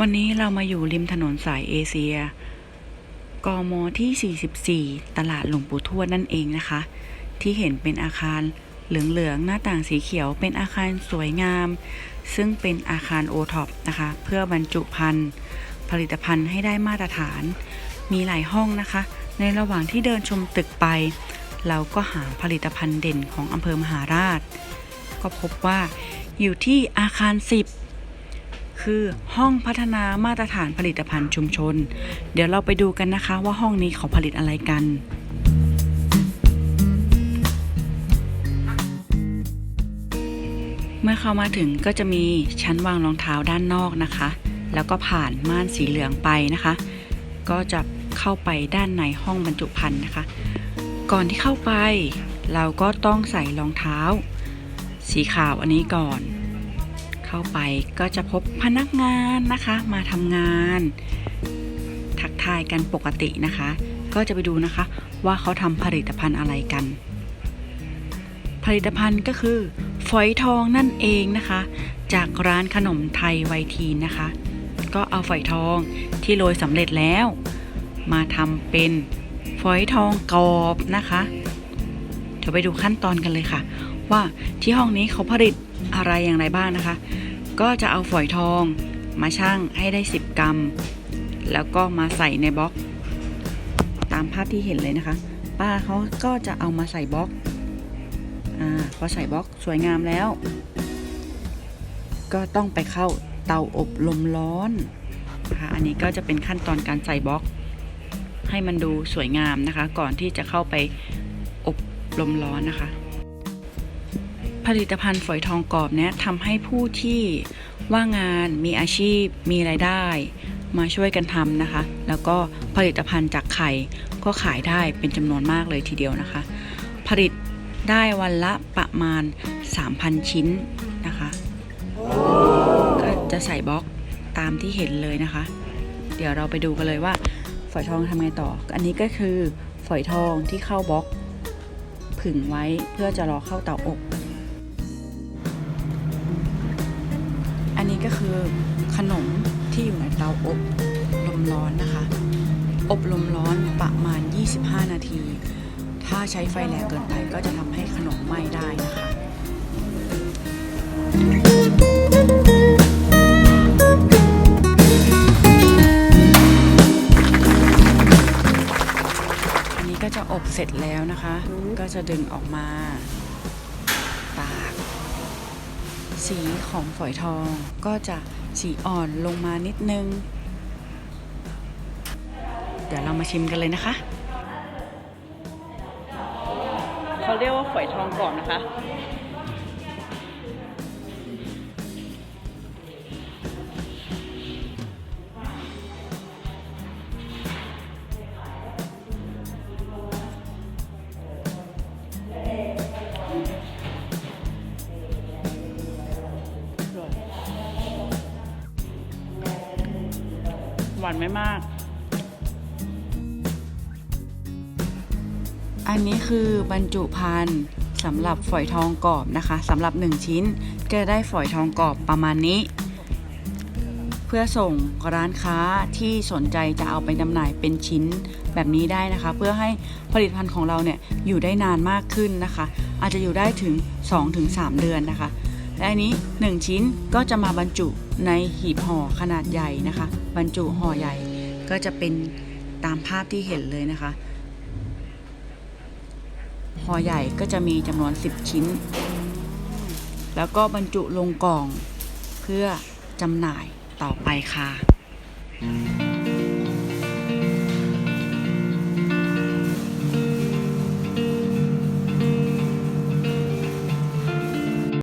วันนี้เรามาอยู่ริมถนนสายเอเชีย กมที่ 44 ตลาดหลวงปู่ทวดนั่นเองนะคะ ที่เห็นเป็นอาคารเหลืองๆ หน้าต่างสีเขียว เป็นอาคารสวยงาม ซึ่งเป็นอาคารโอท็อปนะคะ เพื่อบรรจุภัณฑ์ผลิตภัณฑ์ให้ได้มาตรฐาน มีหลายห้องนะคะ ในระหว่างที่เดินชมตึกไป เราก็หาผลิตภัณฑ์เด่นของอำเภอมหาราช ก็พบว่าอยู่ที่อาคาร 10 คือห้องพัฒนามาตรฐานผลิตภัณฑ์ชุมชน เดี๋ยวเราไปดูกันนะคะว่าห้องนี้เขาผลิตอะไรกันเมื่อเข้ามาถึงก็จะมีชั้นวางรองเท้าด้านนอกนะคะ แล้วก็ผ่านม่านสีเหลืองไปนะคะ ก็จะเข้าไปด้านในห้องบรรจุภัณฑ์นะคะ ก่อนที่เข้าไป เราก็ต้องใส่รองเท้า สีขาวอันนี้ก่อน เข้าไปก็จะพบพนักงานนะคะมาทำงาน ทักทายกันปกตินะคะ ก็จะไปดูนะคะว่าเขาทำผลิตภัณฑ์อะไรกัน ผลิตภัณฑ์ก็คือ ฝอยทองนั่นเองนะคะ จากร้านขนมไทยไวทีนนะคะ ก็เอาฝอยทองที่โรยสำเร็จแล้ว มาทำเป็นฝอยทองกรอบนะคะ เดี๋ยวไปดูขั้นตอนกันเลยค่ะ ว่าที่ห้องนี้เขาผลิตอะไรอย่างไรบ้างนะคะ ก็จะเอาฝอยทองมาชั่งให้ได้ 10 กรัม แล้วก็มาใส่ในบล็อก ตามภาพที่เห็นเลยนะคะ ป้าเขาก็จะเอามาใส่บล็อกอ่าพอใส่บล็อกสวยงามแล้ว ก็ต้องไปเข้าเตาอบลมร้อนนะคะอันนี้ก็จะเป็นขั้นตอนการใส่บล็อก ให้มันดูสวยงามนะคะ ก่อนที่จะเข้าไป ลมร้อนนะคะ ผลิตภัณฑ์ฝอยทองกรอบเนี้ยทำให้ผู้ที่ว่างงานมีอาชีพมีรายได้ มาช่วยกันทำนะคะ แล้วก็ผลิตภัณฑ์จากไข่ก็ขายได้เป็นจำนวนมากเลยทีเดียวนะคะ ผลิตได้วันละประมาณ 3,000 ชิ้นนะคะ ก็จะใส่บล็อกตามที่เห็นเลยนะคะ เดี๋ยวเราไปดูกันเลยว่า ฝอยทองทำไงต่อ อันนี้ก็คือฝอยทองที่เข้าบล็อก ผึ่งไว้เพื่อจะรอเข้าเตาอบ อันนี้ก็คือขนมที่อยู่ในเตาอบลมร้อนนะคะ อบลมร้อนประมาณ 25 นาที ถ้าใช้ไฟแรงเกินไปก็จะทำให้ขนมไหม้ได้นะคะ เสร็จแล้วนะคะ ก็จะดึงออกมา ตาก สีของฝอยทองก็จะสีอ่อนลงมานิดนึง เดี๋ยวเรามาชิมกันเลยนะคะเขาเรียกว่าฝอยทองก่อนนะคะ หวานไม่มาก อันนี้คือบรรจุภัณฑ์สำหรับฝอยทองกรอบนะคะสำหรับ 1 ชิ้นก็จะได้ฝอยทองกรอบประมาณนี้ เพื่อส่งร้านค้าที่สนใจจะเอาไปจำหน่ายเป็นชิ้นแบบนี้ได้นะคะ เพื่อให้ผลิตภัณฑ์ของเราเนี่ยอยู่ได้นานมากขึ้นนะคะ อาจจะอยู่ได้ถึง 2-3 เดือนนะคะ และอันนี้ 1 ชิ้นก็จะมาบรรจุในหีบห่อขนาดใหญ่นะคะ บรรจุห่อใหญ่ก็จะเป็นตามภาพที่เห็นเลยนะคะห่อใหญ่ก็จะมีจำนวน 10 ชิ้น แล้วก็บรรจุลงกล่องเพื่อจำหน่ายต่อไปค่ะ